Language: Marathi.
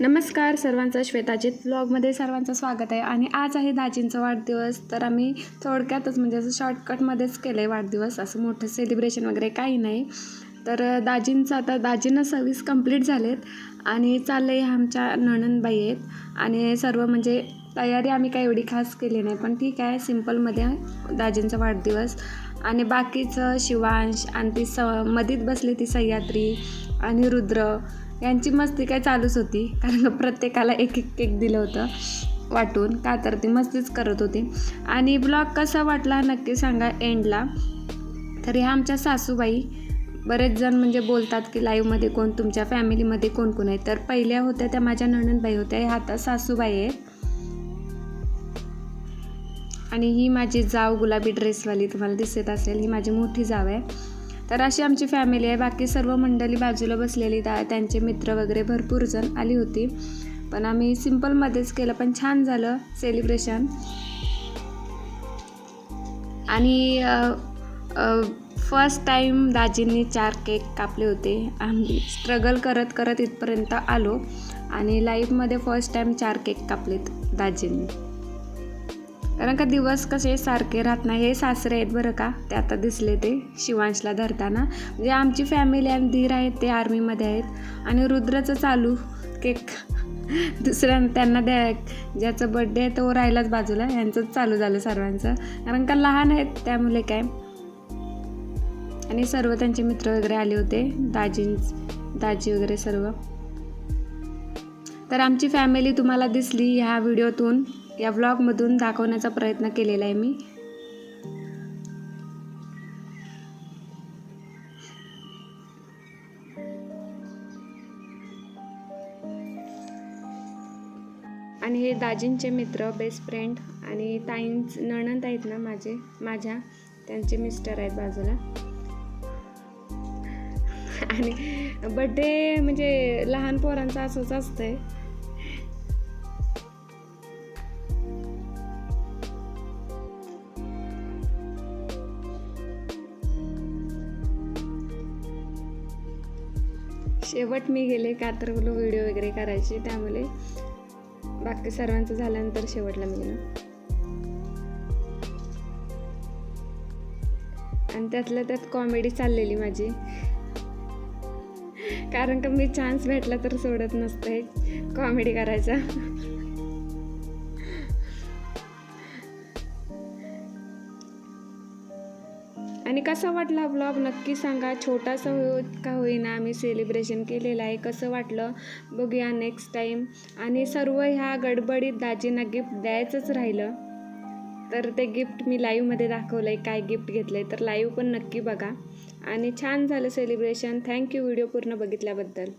नमस्कार सर्वांचं श्वेताजीत ब्लॉगमध्ये सर्वांचं स्वागत आहे. आणि आज आहे दाजींचा वाढदिवस. तर आम्ही थोडक्यातच म्हणजे असं शॉर्टकटमध्येच केलं आहे वाढदिवस. असं मोठं सेलिब्रेशन वगैरे काही नाही. तर दाजींचं आता दाजींना सर्विस कंप्लीट झालेत. आणि चाललं आहे आमच्या नणनबाई आहेत. आणि सर्व म्हणजे तयारी आम्ही काही एवढी खास केली नाही. पण ठीक आहे सिम्पलमध्ये दाजींचा वाढदिवस. आणि बाकीचं शिवांश आणि ती स मधीत बसली ती सह्याद्री आणि रुद्र. यांची मस्ती काय चालूच होती. कारण प्रत्येकाला एक एक केक दिलं होतं वाटून. का तर ती मस्तीच करत होती. आणि ब्लॉग कसा वाटला नक्की सांगा एंडला. तर ह्या आमच्या सासूबाई बरेच जण म्हणजे बोलतात की लाईव्हमध्ये कोण तुमच्या फॅमिलीमध्ये कोण कोण आहे. तर पहिल्या होत्या त्या माझ्या नणंदबाई होत्या. ह्या आता सासूबाई आहेत. आणि ही माझी जाव गुलाबी ड्रेसवाली तुम्हाला दिसत असेल. ही माझी मोठी जाव आहे. तर अशी आमची फॅमिली आहे. बाकी सर्व मंडळी बाजूला बसलेली दा त्यांचे मित्र वगैरे भरपूर जण आली होती. पण आम्ही सिम्पलमध्येच केलं पण छान झालं सेलिब्रेशन आणि फर्स्ट टाईम दाजींनी चार केक कापले होते. आम्ही स्ट्रगल करत करत इथपर्यंत आलो. आणि लाईफमध्ये फर्स्ट टाईम चार केक कापलेत दाजींनी. कारण का दिवस कसे सारखे राहत नाही हे सासरे आहेत बरं का. ते आता दिसले ते शिवांशला धरताना. म्हणजे आमची फॅमिली आणि धीर आहेत ते आर्मीमध्ये आहेत. आणि रुद्राचं चालू केक दुसऱ्या त्यांना द्या ज्याचं बड्डे आहे तो राहिलाच बाजूला. यांचंच चालू झालं सर्वांचं. कारण का लहान आहेत त्यामुळे काय. आणि सर्व त्यांचे मित्र वगैरे आले होते. दाजीं दाजी वगैरे सर्व. तर आमची फॅमिली तुम्हाला दिसली ह्या व्हिडिओतून या ब्लॉगमधून दाखवण्याचा प्रयत्न केलेला आहे मी. आणि हे दाजींचे मित्र बेस्ट फ्रेंड आणि ताईंच नणंद आहेत ना माझे माझ्या त्यांचे मिस्टर आहेत बाजूला. आणि बड्डे म्हणजे लहान पोरांचा असंच असतंय. शेवट मी गेले का तर बोलू व्हिडिओ वगैरे करायचे त्यामुळे बाकी सर्वांचं झाल्यानंतर शेवटला मी गेलो. आणि त्यातल्या त्यात कॉमेडी चाललेली माझी. कारण का मी चान्स भेटला तर सोडत नसते कॉमेडी करायचा. आणि कसा वाटला ब्लॉग नक्की सांगा. छोटासा हो का होईना आम्ही सेलिब्रेशन केलेलं आहे. कसं वाटलं? बघूया नेक्स्ट टाईम आणि सर्व ह्या गडबडीत दाजींना गिफ्ट द्यायचंच राहिलं. तर ते गिफ्ट मी लाईव्हमध्ये दाखवलं आहे काय गिफ्ट घेतलं आहे तर लाईव्ह पण नक्की बघा. आणि छान झालं सेलिब्रेशन थँक्यू व्हिडिओ पूर्ण बघितल्याबद्दल.